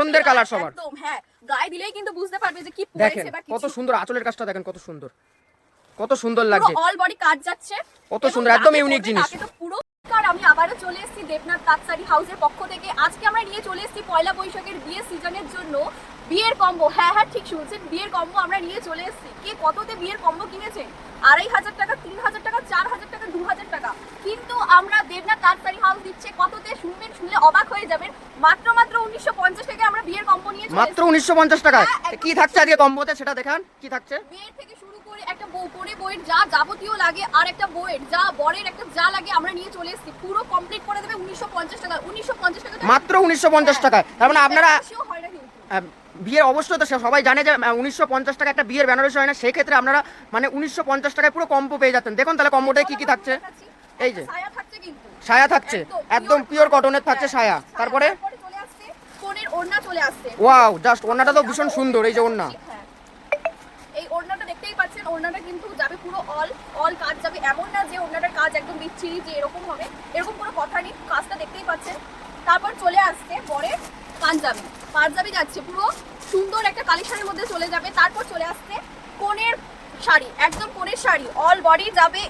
পছন্দের কালার সবার। একদম হ্যাঁ গায়ে দিলেই কিন্তু বুঝতে পারবে যে কি দেখেন কত সুন্দর আঁচলের কাজটা দেখেন কত সুন্দর। কত সুন্দর লাগছে। অল বডি কাজ যাচ্ছে। কত সুন্দর, একদম ইউনিক জিনিস। পুরো আমি আবারও চলে এসেছি দেবনাথ তাঁতশাড়ি হাউসের পক্ষ থেকে। আজকে আমরা নিয়ে চলে এসেছি পয়লা বৈশাখের বিয়ে সিজনের জন্য। বিয়ের কম্বো হ্যাঁ হ্যাঁ ঠিক শুনছেন বিয়ের কম্বো আমরা নিয়ে চলে এসেছি। কে কততে বিয়ের কম্বো কিনেছে? আড়াই হাজার টাকা তিন হাজার টাকা চার হাজার টাকা দু হাজার টাকা। কিন্তু আমরা দেবনাথ তাঁতশাড়ি হাউস দিচ্ছে কততে শুনবেন শুনলে অবাক হয়ে যাবেন। মাত্র মাত্র উনিশশো পঞ্চাশ টাকা আমরা বিয়ের কম্বো নিয়ে মাত্র উনিশশো পঞ্চাশ টাকায়? হ্যাঁ, কি থাকছে আজকে কম্বোতে? সেটা দেখান কি থাকছে? বিয়ের থেকে শুরু করে একটা বউ পরে বইয়ের যা যাবতীয় লাগে আর একটা বইয়ের যা বরের একটা যা লাগে আমরা নিয়ে চলে এসেছি। পুরো কমপ্লিট করে দেবে উনিশশো পঞ্চাশ টাকা উনিশশো পঞ্চাশ টাকা মাত্র উনিশশো পঞ্চাশ টাকায়। তার মানে আপনারা হয় না কিন্তু। বিয়ের অবশ্যই তো সবাই জানে যে উনিশশো পঞ্চাশ টাকা একটা বিয়ের বেনারসি হয় না সেক্ষেত্রে আপনারা মানে উনিশশো পঞ্চাশ টাকায় পুরো কম্বো পেয়ে যাচ্ছেন। দেখুন তাহলে কম্বোটায় কি কি থাকছে। এই যে। সায়া থাকছে একদম পিওর কটনের থাকছে সায়া। তারপরে? ওয়াও জাস্ট ওনাটা তো ভীষণ সুন্দর এই যে ওড়না। হ্যাঁ। এই ওড়নাটা দেখতেই পাচ্ছেন ওড়নাটা কিন্তু যাবে পুরো অল অল কাজ যাবে। এমন না যে ওড়নাটার কাজ একদম বিচ্ছিরি যে এরকম হবে। এরকম কোনো কথা নেই কাজটা দেখতেই পাচ্ছেন। তারপর চলে আসছে পরে পাঞ্জাবি। পাঞ্জাবি যাচ্ছে পুরো সুন্দর একটা কালেকশনের মধ্যে চলে যাবে তারপর চলে আসছে কোনের শাড়ি একদম কোনের শাড়ি অল বডি যাবে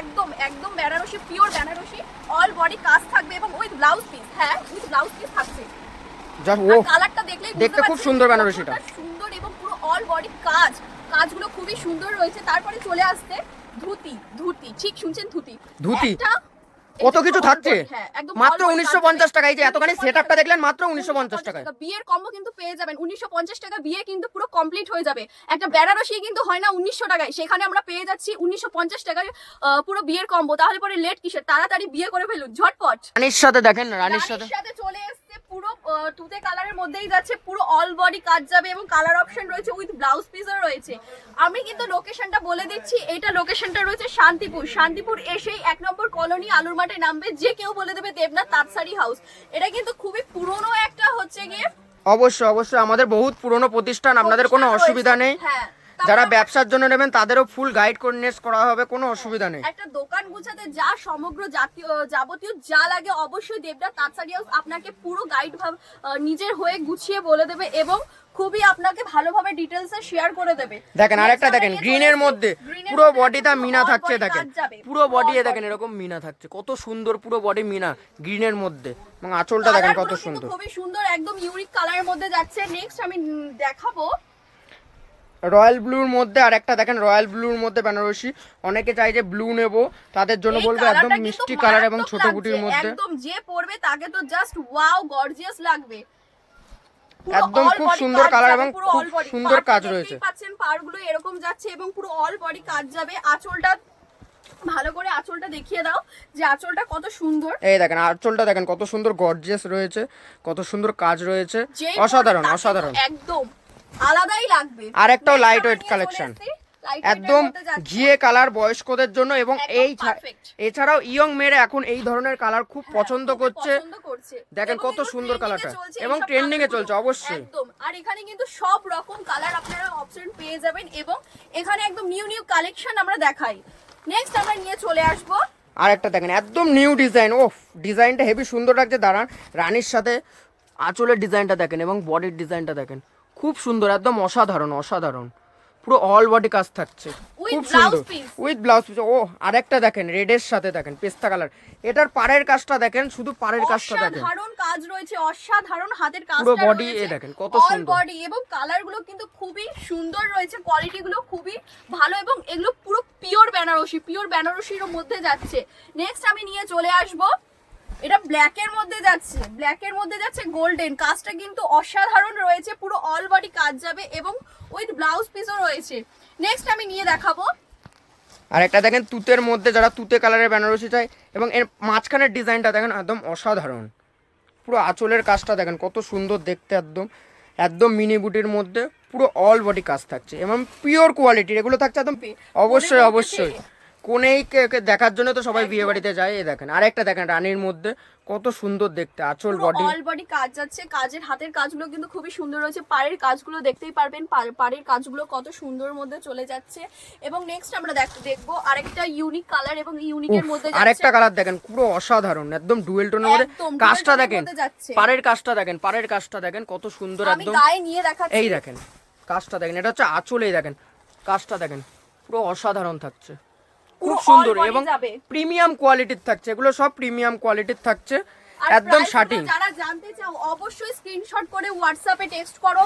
একদম একদম Benarasi pure Benarasi all body কাজ থাকবে এবং উইথ ব্লাউজ পিস হ্যাঁ উইথ ব্লাউজ পিস থাকছে কালারটা দেখলেই দেখতে খুব সুন্দর বেনারসিটা। সুন্দর এবং পুরো অল বডি কাজ কাজগুলো খুবই সুন্দর রয়েছে তারপরে চলে আসছে ধুতি ধুতি ঠিক শুনছেন ধুতি ধুতি? কত কিছু থাকছে? হ্যাঁ, মাত্র উনিশশো পঞ্চাশ টাকা এই যে এতখানি সেট আপটা দেখলেন মাত্র উনিশশো পঞ্চাশ টাকা। বিয়ের কম্বো কিন্তু পেয়ে যাবেন। উনিশশো পঞ্চাশ টাকা বিয়ে কিন্তু পুরো কমপ্লিট হয়ে যাবে। একটা বেনারসি কিন্তু হয় না উনিশশো টাকায়। সেখানে আমরা পেয়ে যাচ্ছি উনিশশো পঞ্চাশ টাকায় পুরো বিয়ের কম্বো তাহলে পরে লেট কিসের? তাড়াতাড়ি বিয়ে করে ফেলুন ঝটপট। রানীর সাথে দেখেন রানীর সাথে। চলে পুরো তুতে কালারের মধ্যেই যাচ্ছে পুরো অল বডি কাজ যাবে এবং কালার অপশন রয়েছে উইথ ব্লাউজ পিসও রয়েছে। আমি কিন্তু লোকেশনটা বলে দিচ্ছি এটা লোকেশনটা রয়েছে শান্তিপুর। শান্তিপুর এসেই এক নম্বর কলোনি আলুর মাঠে নামবে যে কেউ বলে দেবে দেবনাথ তাঁতশাড়ি হাউস এটা কিন্তু খুবই পুরনো একটা হচ্ছে গিয়ে অবশ্যই অবশ্যই আমাদের বহুত পুরনো প্রতিষ্ঠান আপনাদের কোনো অসুবিধা নেই। হ্যাঁ। যারা ব্যবসার জন্য নেবেন তাদেরও ফুল গাইড কোর্ডিনেট করা হবে কোনো অসুবিধা নেই। একটা দোকান গুছাতে যা সমগ্র জাতীয় যাবতীয় যা লাগে অবশ্যই তাঁতশাড়ি হাউস আপনাকে পুরো গাইড ভাব নিজের হয়ে গুছিয়ে বলে দেবে এবং খুবই আপনাকে ভালোভাবে ডিটেলসে শেয়ার করে দেবে। দেখেন আরেকটা দেখেন গ্রিনের মধ্যে এর পুরো বডিটা মিনা থাকছে দেখেন। পুরো বডি দেখেন এরকম মিনা থাকছে। কত সুন্দর পুরো বডি মিনা গ্রিনের মধ্যে। এবং আঁচলটা দেখেন কত সুন্দর। খুবই সুন্দর একদম ইউনিক কালারের মধ্যে যাচ্ছে। নেক্সট আমি দেখাবো রয়্যাল ব্লুর মধ্যে আর একটা দেখেন রয়্যাল ব্লুর মধ্যে বেনারসি। অনেকে চাই যে ব্লু নেব তাদের জন্য বলব একদম মিষ্টি কালার এবং ছোট বুটির মধ্যে। একদম যে পরবে তাকে তো জাস্ট ওয়াও গর্জিয়াস লাগবে। একদম খুব সুন্দর কালার এবং খুব সুন্দর কাজ রয়েছে। পাচ্ছেন পাড়গুলো এরকম যাচ্ছে এবং পুরো অল বডি কাজ যাবে। আঁচলটা ভালো করে আঁচলটা দেখিয়ে দাও যে আঁচলটা কত সুন্দর। এই দেখেন আঁচলটা দেখেন কত সুন্দর গর্জিয়াস রয়েছে কত সুন্দর কাজ রয়েছে। অসাধারণ অসাধারণ। একদম আলাদাই লাগবে। আর একটাও light weight এর একদম ঘিয়ে কালার বয়স্কদের জন্য এবং এই এছাড়াও ইয়ং মেয়েরা এখন এই ধরনের কালার খুব হ্যাঁ, পছন্দ করছে। দেখেন কত সুন্দর কালারটা। এবং trending এ চলছে, অবশ্যই। আর এখানে কিন্তু সব রকম কালার আপনারা অপশন পেয়ে যাবেন এবং এখানে একদম নিউ নিউ কালেকশন আমরা দেখাই। নেক্সট আমরা নিয়ে চলে আসব। আর একটা দেখেন একদম নিউ ডিজাইন ও ডিজাইনটা হেভি সুন্দর লাগছে দাঁড়ান। রানীর সাথে আঁচলের ডিজাইনটা দেখেন এবং বডির ডিজাইনটা দেখেন। খুব সুন্দর একদম অসাধারণ অসাধারণ। পুরো অল বডি কাজ থাকছে। খুব সুন্দর। উইথ ব্লাউজ পিস ও আরেকটা দেখেন রেডের সাথে দেখেন পেস্তা কালার এটার পাড়ের কাজটা দেখেন শুধু পাড়ের কাজটা দেখেন। অসাধারণ কাজ রয়েছে অসাধারণ হাতের কাজ পুরো body এ দেখেন, কত সুন্দর। অল। বডি এবং কালারগুলো কিন্তু খুবই সুন্দর রয়েছে কোয়ালিটি গুলো খুবই ভালো এবং এগুলো পুরো পিওর বেনারসি পিওর বেনারসির মধ্যে যাচ্ছে। নেক্সট আমি নিয়ে চলে আসব ব্ল্যাক এর মধ্যে যাচ্ছে ব্ল্যাক এর মধ্যে যাচ্ছে গোল্ডেন কাজটা কিন্তু অসাধারণ রয়েছে পুরো অল বডি কাজ যাবে এবং উইথ ব্লাউজ পিসও রয়েছে। নেক্সট আমি নিয়ে দেখাবো। আর একটা দেখেন তুতের মধ্যে যারা তুতে কালারের বেনারসি চাই এবং এর মাঝখানের ডিজাইনটা দেখেন একদম অসাধারণ। পুরো আঁচলের কাজটা দেখেন কত সুন্দর দেখতে একদম। একদম মিনি বুটির মধ্যে পুরো অল বডি কাজ থাকছে এবং পিওর কোয়ালিটির এগুলো থাকছে একদম অবশ্যই অবশ্যই। কোনেই কে- কে দেখার জন্য তো সবাই বিয়ে বাড়িতে যায় এই দেখেন। আরেকটা দেখেন রানীর মধ্যে কত সুন্দর দেখতে আঁচল বডি অল বডি কাজ যাচ্ছে কাজের হাতের কাজগুলো কিন্তু খুবই সুন্দর রয়েছে পাড়ের কাজগুলো দেখতেই পারবেন পাড়ের কাজগুলো কত সুন্দর মধ্যে চলে যাচ্ছে। এবং নেক্সট আমরা দেখ- দেখব আরেকটা ইউনিক কালার এবং ইউনিকের মধ্যে আরেকটা কালার দেখেন পুরো অসাধারণ একদম ডুয়েল টোনের মধ্যে। কাজটা এর দেখেন পাড়ের কাজটা দেখেন পাড়ের কাজটা দেখেন কত সুন্দর আমি একদম। গায়ে নিয়ে দেখাচ্ছি। এই দেখেন কাজটা দেখেন এটা হচ্ছে আঁচলেই দেখেন কাজটা দেখেন পুরো অসাধারণ থাকছে। খুব সুন্দর এবং প্রিমিয়াম কোয়ালিটির থাকছে। এগুলো সব প্রিমিয়াম কোয়ালিটির থাকছে। একদম শার্টিং যারা জানতে চাও অবশ্যই স্ক্রিনশট করে হোয়াটসঅ্যাপে টেক্সট করো।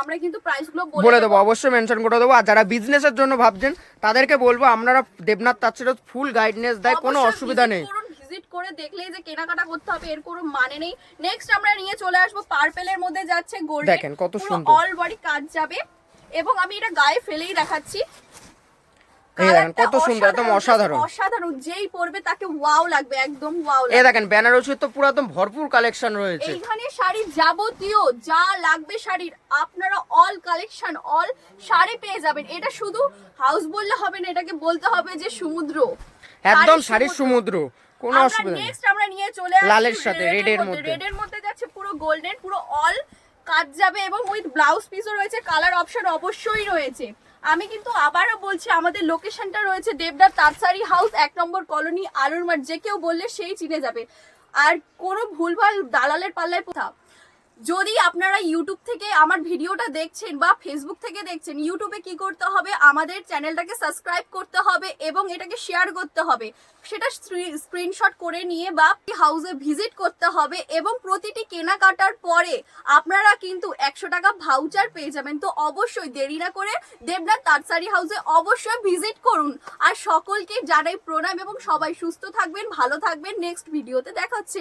আমরা কিন্তু প্রাইসগুলো বলে দেবো অবশ্যই মেনশন করে দেবো। আর যারা বিজনেসের জন্য ভাবছেন তাদেরকে বলব আপনারা দেবনাথ তাচ্ছির ফুল গাইডনেস দেয় কোনো অসুবিধা নেই। ভিজিট করে দেখলেই যে কেনাকাটা করতে হবে এর কোনো মানে নেই। নেক্সট আমরা নিয়ে চলে আসব পার্পেলের মধ্যে যাচ্ছে গোল্ড দেখেন কত সুন্দর। অল বডি কাজ যাবে। এবং আমি এটা গায়ে ফেলেই দেখাচ্ছি। এই দেখেন, কত সুন্দর, একদম অসাধারণ। অসাধারণ। যেই পরবে তাকে ওয়াও লাগবে একদম ওয়াও এই দেখেন তো পুরো একদম ভরপুর কালেকশন রয়েছে। এইখানে শাড়ির যাবতীয় যা লাগবে শাড়ির আপনারা অল কালেকশন অল শাড়ি পেয়ে যাবেন। এটা শুধু হাউস বললে হবে না এটাকে বলতে হবে যে সমুদ্র। একদম শাড়ির সমুদ্র। কোনো অসুবিধা নেই। নেক্সট আমরা নিয়ে চলে লালের সাথে, এর মধ্যে। রেড এর মধ্যে যাচ্ছে পুরো গোল্ডেন পুরো অল কাজ যাবে এবং উইথ ব্লাউজ পিসও রয়েছে কালার অপশন অবশ্যই রয়েছে। আমি কিন্তু আবারও বলছি, আমাদের লোকেশনটা রয়েছে দেবদার তারসারি হাউস, এক নম্বর কলোনি আলুর মাঠ যে কেউ বললে সেই চিনে যাবে। আর কোনো ভুলভাল দালালের পাল্লায় কোথাও যদি আপনারা ইউটিউব থেকে আমার ভিডিওটা দেখছেন বা ফেসবুক থেকে দেখছেন ইউটিউবে কি করতে হবে? আমাদের চ্যানেলটাকে সাবস্ক্রাইব করতে হবে এবং এটাকে শেয়ার করতে হবে। সেটা স্ক্রিনশট করে নিয়ে বা হাউসে ভিজিট করতে হবে এবং প্রতিটি কেনাকাটার পরে আপনারা কিন্তু একশো টাকা ভাউচার পেয়ে যাবেন। তো অবশ্যই দেরি না করে দেবনাথ তারসারি হাউসে অবশ্যই ভিজিট করুন। আর সকলকে জানাই প্রণাম এবং সবাই সুস্থ থাকবেন, ভালো থাকবেন। নেক্সট ভিডিওতে দেখা হচ্ছে।